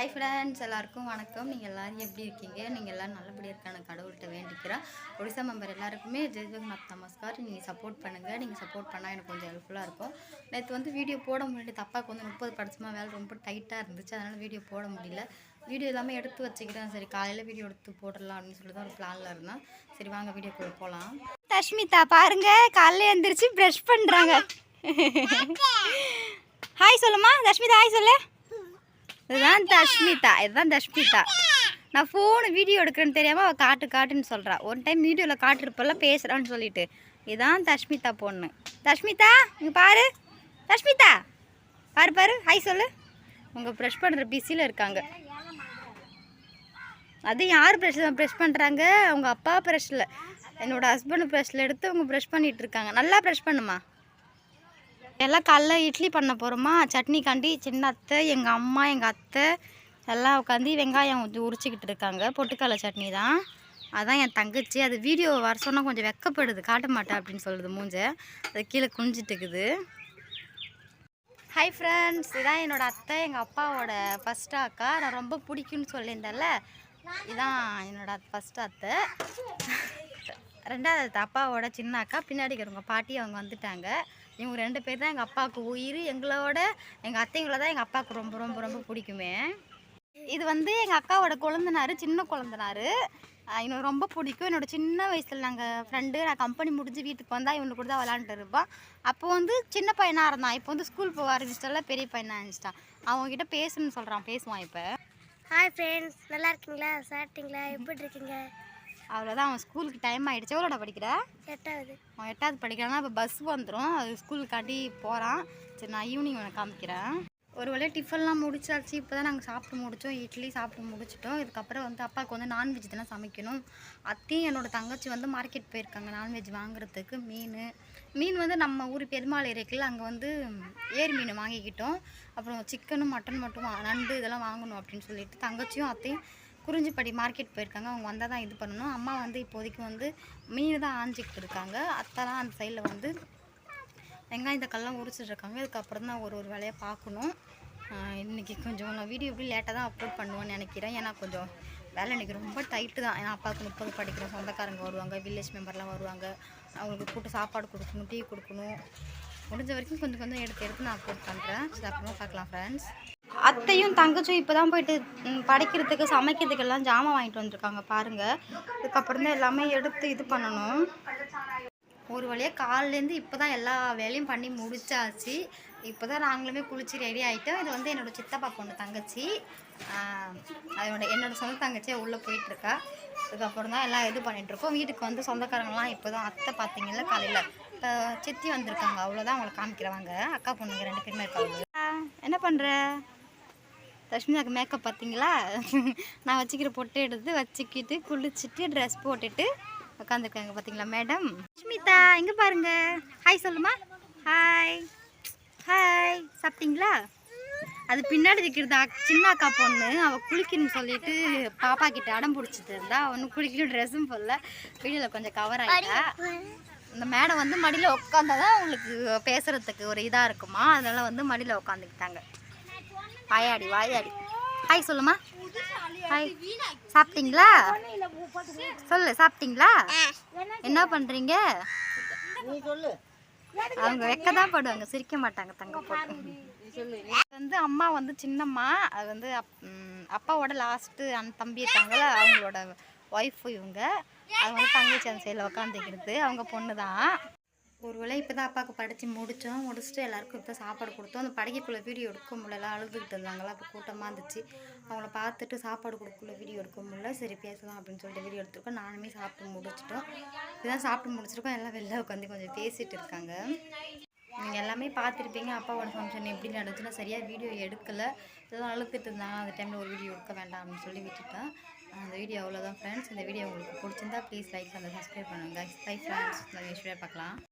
Hi friends எல்லாருக்கும் வணக்கம். நீங்கள் எல்லாரும் எப்படி இருக்கீங்க? நீங்கள் எல்லோரும் நல்லபடியாக இருக்கான கடவுள்கிட்ட வேண்டிக்கிறேன். ஒடிசா மெம்பர் எல்லாருக்குமே ஜெய் ஜெகநாத் நமஸ்கார். நீங்கள் சப்போர்ட் பண்ணுங்கள் நீங்கள் சப்போர்ட் பண்ணால் எனக்கு கொஞ்சம் ஹெல்ப்ஃபுல்லாக இருக்கும். நேற்று வந்து வீடியோ போட முடியல. தப்பாக்கு வந்து முப்பது படிச்சுமா வேலை ரொம்ப டைட்டாக இருந்துச்சு. அதனால் வீடியோ போட முடியல. வீடியோ எல்லாமே எடுத்து வச்சுக்கிறேன். சரி காலையில் வீடியோ எடுத்து போடலாம் அப்படின்னு சொல்லி தான் ஒரு பிளானில் இருந்தேன். சரி வாங்க வீடியோக்குள்ளே போகலாம் தஷ்மிதா பாருங்க. காலையில் எழுந்திரிச்சு ப்ரஷ் பண்ணுறாங்க ஹாய் சொல்லுமா. தஷ்மிதா ஹாய் சொல்லு. இதுதான் தஷ்மிதா இதுதான் தஷ்மிதா. நான் ஃபோனு வீடியோ எடுக்கிறேன்னு தெரியாமல் அவள் காட்டு காட்டுன்னு சொல்கிறா ஒன் டைம் வீடியோவில் காட்டுறப்பெல்லாம் பேசுகிறான்னு சொல்லிட்டு. இதுதான் தஷ்மிதா பொண்ணு. தஷ்மிதா இங்கே பாரு. தஷ்மிதா பாரு பாரு. ஹாய் சொல்லு. உங்கள் ப்ரெஷ் பண்ணுற பிஸியில் இருக்காங்க. அது யார் ப்ரெஷ் ப்ரெஷ் பண்ணுறாங்க அவங்க அப்பா ப்ரெஷ்ஷில் என்னோட ஹஸ்பண்ட் ப்ரெஷ்ஷில் எடுத்து அவங்க ப்ரெஷ் பண்ணிகிட்டு இருக்காங்க. நல்லா ப்ரெஷ் பண்ணுமா? எல்லாம் காலைல இட்லி பண்ண போகிறோமா சட்னி காண்டி சின்ன அத்தை எங்கள் அம்மா எங்கள் அத்தை எல்லாம் உட்காந்து வெங்காயம் உரிச்சிக்கிட்டு இருக்காங்க. பொட்டுக்கடலை சட்னி தான். அதான் என் தங்கச்சி. அது வீடியோ வர சொன்னால் கொஞ்சம் வெக்கப்படுது. காட்ட மாட்டேன் அப்படின்னு சொல்லுது மூஞ்ச. அது கீழே குனிஞ்சிட்டுக்குது. ஹாய் ஃப்ரெண்ட்ஸ் இதான் என்னோடய அத்தை எங்கள் அப்பாவோட ஃபஸ்ட்டு அக்கா. நான் ரொம்ப பிடிக்கும்னு சொல்லியிருந்தேன்ல. இதான் என்னோட ஃபஸ்ட்டு அத்தை. ரெண்டாவது அப்பாவோட சின்ன அக்கா. பின்னாடி இருக்கிறவங்க பாட்டி அவங்க வந்துட்டாங்க. இவங்க ரெண்டு பேர் தான் எங்கள் அப்பாவுக்கு உயிர் எங்களோட எங்கள் அத்தைங்களை தான் எங்கள் அப்பாவுக்கு ரொம்ப ரொம்ப ரொம்ப பிடிக்குமே. இது வந்து எங்கள் அக்காவோட குழந்தனார் சின்ன குழந்தனார். இவனுக்கு ரொம்ப பிடிக்கும். என்னோட சின்ன வயசில் நாங்கள் ஃப்ரெண்டு நான் கம்பெனி முடிஞ்சு வீட்டுக்கு வந்தால் இவனுக்கு கூட தான் விளாண்டுட்டு இருப்பான் அப்போ வந்து சின்ன பையனாக இருந்தான். இப்போ வந்து ஸ்கூல் போக ஆரம்பிச்சிட்டால பெரிய பையனாக ஆரம்பிச்சிட்டான் அவங்ககிட்ட பேசணும்னு சொல்கிறான் பேசுவான் இப்போ. ஹாய் ஃப்ரெண்ட்ஸ் நல்லா இருக்கீங்களா? சாப்பிட்டீங்களா? எப்படி இருக்கீங்க? அவ்வளோதான் அவன் ஸ்கூலுக்கு டைம் ஆகிடுச்சு எவ்வளோடா படிக்கிற? எட்டாவது. அவன் எட்டாவது படிக்கிறான்னா இப்போ பஸ் வந்துடும் அது ஸ்கூலுக்காண்டி போகிறான் சரி நான் ஈவினிங் உனக்கு காமிக்கிறேன். ஒரு வழியாக டிஃபன்லாம் முடிச்சாச்சு. இப்போ தான் நாங்கள் சாப்பிட்டு முடித்தோம் இட்லி சாப்பிட்டு முடிச்சிட்டோம். இதுக்கப்புறம் வந்து அப்பாவுக்கு வந்து நான்வெஜ் தானே சமைக்கணும். அத்தையும் என்னோட தங்கச்சி வந்து மார்க்கெட் போயிருக்காங்க நான்வெஜ் வாங்குறதுக்கு. மீன். மீன் வந்து நம்ம ஊர் பெருமாள் ஏரியாக்கில் அங்கே வந்து ஏரி மீன் வாங்கிக்கிட்டோம். அப்புறம் சிக்கனும் மட்டன் மட்டும் நண்டு இதெல்லாம் வாங்கணும் அப்படின்னு சொல்லிட்டு தங்கச்சியும் அத்தையும் குறிஞ்சிப்படி மார்க்கெட் போயிருக்காங்க. அவங்க வந்தால் தான் இது பண்ணணும். அம்மா வந்து இப்போதைக்கு வந்து மீன் தான் ஆஞ்சிக்கிட்டு இருக்காங்க. அத்தைலாம் அந்த சைடில் வந்து வெங்காயம் தக்காளிலாம் உரிச்சிட்டு இருக்காங்க. இதுக்கப்புறம் தான் ஒரு ஒரு வேலையை பார்க்கணும். இன்றைக்கி கொஞ்சம் நான் வீடியோ எப்படி லேட்டாக தான் அப்லோட் பண்ணுவேன்னு நினைக்கிறேன். ஏன்னா கொஞ்சம் வேலை இன்றைக்கி ரொம்ப டைட்டு தான். ஏன்னா அப்பாவுக்கு முப்பது படிக்கிற சொந்தக்காரங்க வருவாங்க. வில்லேஜ் மெம்பர்லாம் வருவாங்க. அவங்களுக்கு கூட்டு சாப்பாடு கொடுக்கணும் டீ கொடுக்கணும். முடிஞ்ச வரைக்கும் கொஞ்சம் கொஞ்சம் எடுத்து எடுத்து நான் அப்லோட் பண்ணுறேன் சரி அப்புறமா பார்க்கலாம் ஃப்ரெண்ட்ஸ் அத்தையும் தங்கச்சும் இப்போ தான் போயிட்டு படைக்கிறதுக்கு சமைக்கிறதுக்கெல்லாம் ஜாமான் வாங்கிட்டு வந்திருக்காங்க பாருங்கள் இதுக்கப்புறம் தான் எல்லாமே எடுத்து இது பண்ணணும். ஒரு வழியாக காலிலேருந்து இப்போ தான் எல்லா வேலையும் பண்ணி முடிச்சாச்சு. இப்போ தான் நாங்களுமே குளிச்சு ரெடி ஆகிட்டோம் இது வந்து என்னோட சித்தப்பா பொண்ணு தங்கச்சி. அதோட என்னோடய சொந்த தங்கச்சியாக உள்ளே போயிட்டுருக்கா. இதுக்கப்புறம் தான் எல்லாம் இது பண்ணிகிட்ருக்கோம் வீட்டுக்கு வந்து சொந்தக்காரங்களாம் இப்போ தான் அத்தை பார்த்தீங்கல்ல காலையில். இப்போ சித்தி வந்திருக்காங்க. அவ்வளோதான் அவங்கள காமிக்கிறவாங்க. அக்கா பொண்ணுங்க ரெண்டு பேருமே இருக்காங்க. என்ன பண்ணுற லக்ஷ்மிதாக்கு மேக்கப் பார்த்தீங்களா? நான் வச்சுக்கிற பொட்டை எடுத்து வச்சுக்கிட்டு குளிச்சுட்டு ட்ரெஸ் போட்டுட்டு உட்காந்துருக்காங்க பார்த்தீங்களா மேடம் லக்ஷ்மிதா எங்கே பாருங்க. ஹாய் சொல்லுமா. ஹாய் ஹாய் சாப்பிட்டீங்களா? அது பின்னாடி இருக்கிறது சின்ன அக்கா பொண்ணு. அவள் குளிக்கணும்னு சொல்லிட்டு பாப்பா கிட்ட அடம் பிடிச்சிட்டு இருந்தா. அவனு குளிக்கணும் ட்ரெஸ்ஸும் போடல. வீடியோவில் கொஞ்சம் கவர் ஆகிட்டா இந்த மேடம் வந்து மடியில் உட்காந்தா தான் அவங்களுக்கு பேசுகிறதுக்கு ஒரு இதாக இருக்குமா? அதனால் வந்து மடியில் உட்காந்துக்கிட்டாங்க வாயாடி வாயாடி. ஹாய் சொல்லுமா. ஹாய் சாப்பிட்டீங்களா? சொல்லு சாப்பிட்டீங்களா? என்ன பண்ணுறீங்க அவங்க வெக்க தான் படுவாங்க சிரிக்க மாட்டாங்க தங்க போட்டு. வந்து அம்மா வந்து சின்னம்மா அது வந்து அப்பாவோட லாஸ்ட்டு அந்த தம்பி இருக்காங்களா அவங்களோட ஒய்ஃபு இவங்க. அது வந்து தங்கச்சி அந்த சைடில் உட்காந்துக்கிறது அவங்க பொண்ணு தான் ஒரு வேளை இப்போ தான் அப்பாவுக்கு படித்து முடித்தோம் முடிச்சுட்டு எல்லாருக்கும் இப்போ சாப்பாடு கொடுத்தோம். அந்த படிக்கக்குள்ளே வீடியோ எடுக்க முடியல. அழுதுகிட்டு இருந்தாங்களா? அப்போ கூட்டமாக இருந்துச்சு. அவங்கள பார்த்துட்டு சாப்பாடு கொடுக்குள்ள வீடியோ எடுக்க முடியல. சரி பேசலாம் அப்படின்னு சொல்லிட்டு வீடியோ எடுத்துருக்கோம். நானுமே சாப்பிட்டு முடிச்சிட்டோம். இதுதான் சாப்பிட்டு முடிச்சிருக்கோம். எல்லாம் வெளில உட்காந்து கொஞ்சம் பேசிகிட்டு இருக்காங்க. நீங்கள் எல்லாமே பார்த்துருப்பீங்க. அப்பாவோட ஃபங்க்ஷன் எப்படி நடந்துச்சுன்னா சரியாக வீடியோ எடுக்கலை. இதெல்லாம் அழுத்துட்டு இருந்தாங்க. அந்த டைமில் ஒரு வீடியோ எடுக்க வேண்டாம் அப்படின்னு சொல்லி விட்டுட்டேன். அந்த வீடியோ அவ்வளோதான் ஃப்ரெண்ட்ஸ் இந்த வீடியோ உங்களுக்கு பிடிச்சிருந்தா ப்ளீஸ் லைக் அந்த சப்ஸ்கிரைப் பண்ணுங்கள் பை ஃப்ரெண்ட்ஸ் நெக்ஸ்ட் வீடியோ பார்க்கலாம்.